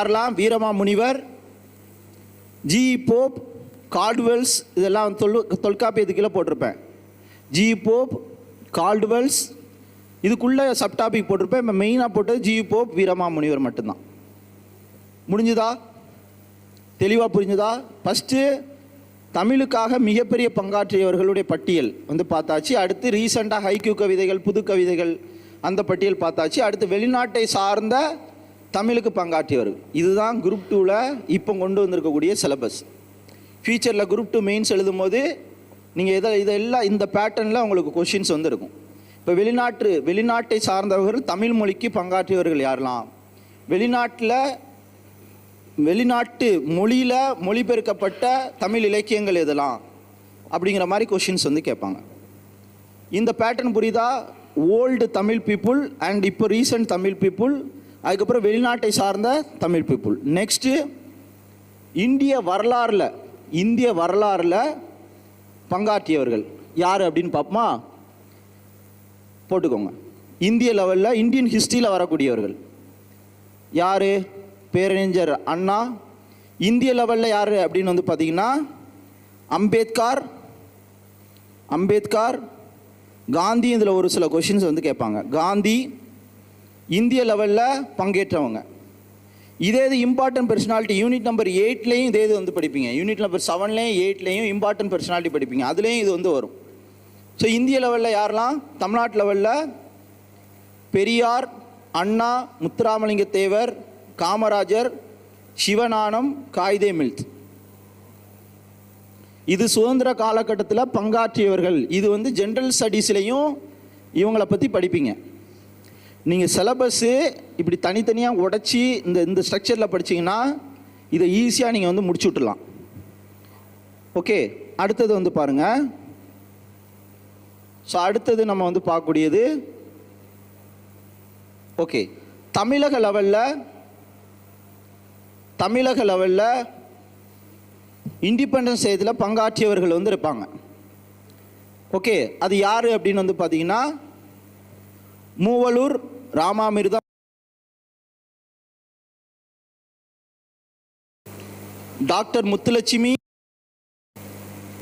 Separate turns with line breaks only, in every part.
யாரெல்லாம் வீரமா முனிவர் G. Pope கால்டுவெல்ஸ் இதெல்லாம் தொல் தொல்காப்பியத்து கீழே போட்டிருப்பேன். ஜி. போப் கால்டுவெல்ஸ் இதுக்குள்ளே சப்டாபிக் போட்டிருப்பேன். இப்போ மெயினாக போட்டது ஜி. போப் வீரமா முனிவர் மட்டும்தான். முடிஞ்சுதா? தெளிவாக புரிஞ்சுதா? ஃபஸ்ட்டு தமிழுக்காக மிகப்பெரிய பங்காற்றியவர்களுடைய பட்டியல் வந்து பார்த்தாச்சு. அடுத்து ரீசெண்டாக ஹைக்யூ கவிதைகள் புது கவிதைகள் அந்த பட்டியல் பார்த்தாச்சு. அடுத்து வெளிநாட்டை சார்ந்த தமிழுக்கு பங்காற்றியவர். இதுதான் குரூப் டூவில் இப்போ கொண்டு வந்திருக்கக்கூடிய சிலபஸ் ஃபியூச்சரில் குரூப் டூ மெயின்ஸ் எழுதும் போது நீங்கள் இதை இதெல்லாம் இந்த பேட்டர்னில் உங்களுக்கு கொஷின்ஸ் வந்து இருக்கும் இப்போ வெளிநாட்டு வெளிநாட்டை சார்ந்தவர்கள் தமிழ் மொழிக்கு பங்காற்றியவர்கள் யாரெல்லாம்? வெளிநாட்டில் வெளிநாட்டு மொழியில் மொழிபெயர்க்கப்பட்ட தமிழ் இலக்கியங்கள் எதெல்லாம்? அப்படிங்கிற மாதிரி கொஷின்ஸ் வந்து கேட்பாங்க. இந்த பேட்டர்ன் புரியுதா? ஓல்டு தமிழ் பீப்புள் அண்ட் இப்போ ரீசன்ட் தமிழ் பீப்புள் அதுக்கப்புறம் வெளிநாட்டை சார்ந்த தமிழ் பீப்புள் நெக்ஸ்ட்டு இந்திய வரலாறில் இந்திய வரலாறில் பங்காற்றியவர்கள். யார் அப்படின்னு பார்ப்போமா போட்டுக்கோங்க. இந்திய லெவலில் இந்தியன் ஹிஸ்ட்ரியில் வரக்கூடியவர்கள். யார்? பேரறிஞர் அண்ணா. இந்திய லெவலில் யார் அப்படின்னு வந்து பார்த்தீங்கன்னா அம்பேத்கர். அம்பேத்கர் காந்தி. இதில் ஒரு சில கொஷின்ஸ் வந்து கேட்பாங்க. காந்தி இந்திய லெவலில் பங்கேற்றவங்க. இதே இது இம்பார்ட்டன்ட் பர்சனாலிட்டி யூனிட் நம்பர் எயிட்லேயும் இதே இது வந்து படிப்பீங்க. யூனிட் நம்பர் செவன்லேயும் எயிட்லேயும் இம்பார்ட்டன்ட் பர்சனாலிட்டி படிப்பீங்க. அதுலேயும் இது வந்து வரும். ஸோ இந்திய லெவலில் யாரெல்லாம்? தமிழ்நாட்டு லெவலில் பெரியார் அண்ணா முத்துராமலிங்க தேவர் காமராஜர் சிவஞானம் காயிதே மில்த். இது சுதந்திர காலகட்டத்தில் பங்காற்றியவர்கள். இது வந்து ஜென்ரல் ஸ்டடீஸ்லையும் இவங்களை பற்றி படிப்பீங்க. நீங்கள் சிலபஸ்ஸு இப்படி தனித்தனியாக உடச்சி இந்த இந்த ஸ்ட்ரக்சரில் படிச்சீங்கன்னா இதை ஈஸியாக நீங்கள் வந்து முடிச்சு விட்டுலாம் ஓகே அடுத்தது வந்து பாருங்கள் ஸோ அடுத்தது நம்ம வந்து பார்க்கக்கூடியது ஓகே தமிழக லெவலில் தமிழக லெவலில் இண்டிபெண்டன்ஸ் இதில் பங்காற்றியவர்கள் வந்து இருப்பாங்க. ஓகே அது யார் அப்படின்னு வந்து பார்த்தீங்கன்னா மூவலூர் ராமாமிர்தம் டாக்டர் முத்துலட்சுமி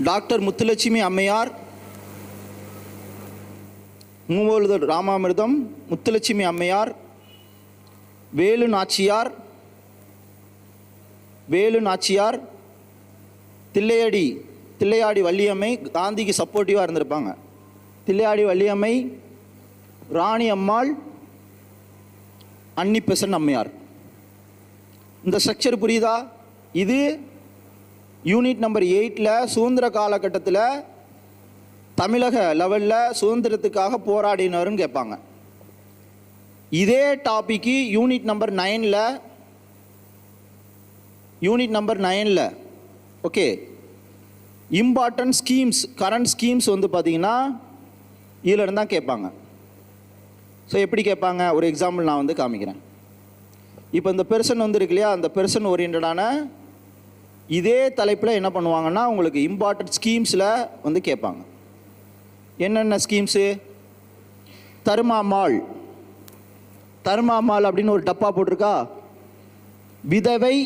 டாக்டர் முத்துலட்சுமி அம்மையார் மூவழுதர் ராமாமிர்தம் முத்துலட்சுமி அம்மையார் வேலு நாச்சியார் வேலு நாச்சியார் தில்லையடி தில்லையாடி வள்ளியம்மை காந்திக்கு சப்போர்ட்டிவாக இருந்திருப்பாங்க. தில்லையாடி வள்ளியம்மை ராணி அம்மாள் அன்னிப்பெசன் அம்மையார். இந்த ஸ்ட்ரக்சர் புரியுதா? இது யூனிட் நம்பர் எயிட்டில் சுதந்திர காலகட்டத்தில் தமிழக லெவலில் சுதந்திரத்துக்காக போராடினருன்னு கேட்பாங்க. இதே டாபிக்கு யூனிட் நம்பர் நைனில் யூனிட் நம்பர் நைனில் okay important schemes current schemes வந்து பார்த்தீங்கன்னா இதில் இருந்தால் தான் கேட்பாங்க. ஸோ எப்படி கேட்பாங்க? ஒரு எக்ஸாம்பிள் நான் வந்து காமிக்கிறேன். இப்போ இந்த பெர்சன் வந்து இருக்கு இல்லையா? அந்த பெர்சன் ஓரியன்டான இதே தலைப்பில் என்ன பண்ணுவாங்கன்னா உங்களுக்கு இம்பார்ட்டன்ட் ஸ்கீம்ஸில் வந்து கேட்பாங்க. என்னென்ன ஸ்கீம்ஸு தருமாமால் தருமா மால் அப்படின்னு ஒரு டப்பா போட்டிருக்கா? விதவை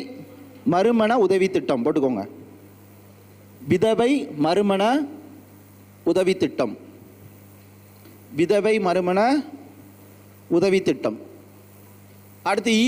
மறுமண உதவி திட்டம் போட்டுக்கோங்க. விதவை மறுமண உதவி திட்டம். விதவை மறுமண உதவி திட்டம் அடுத்து இ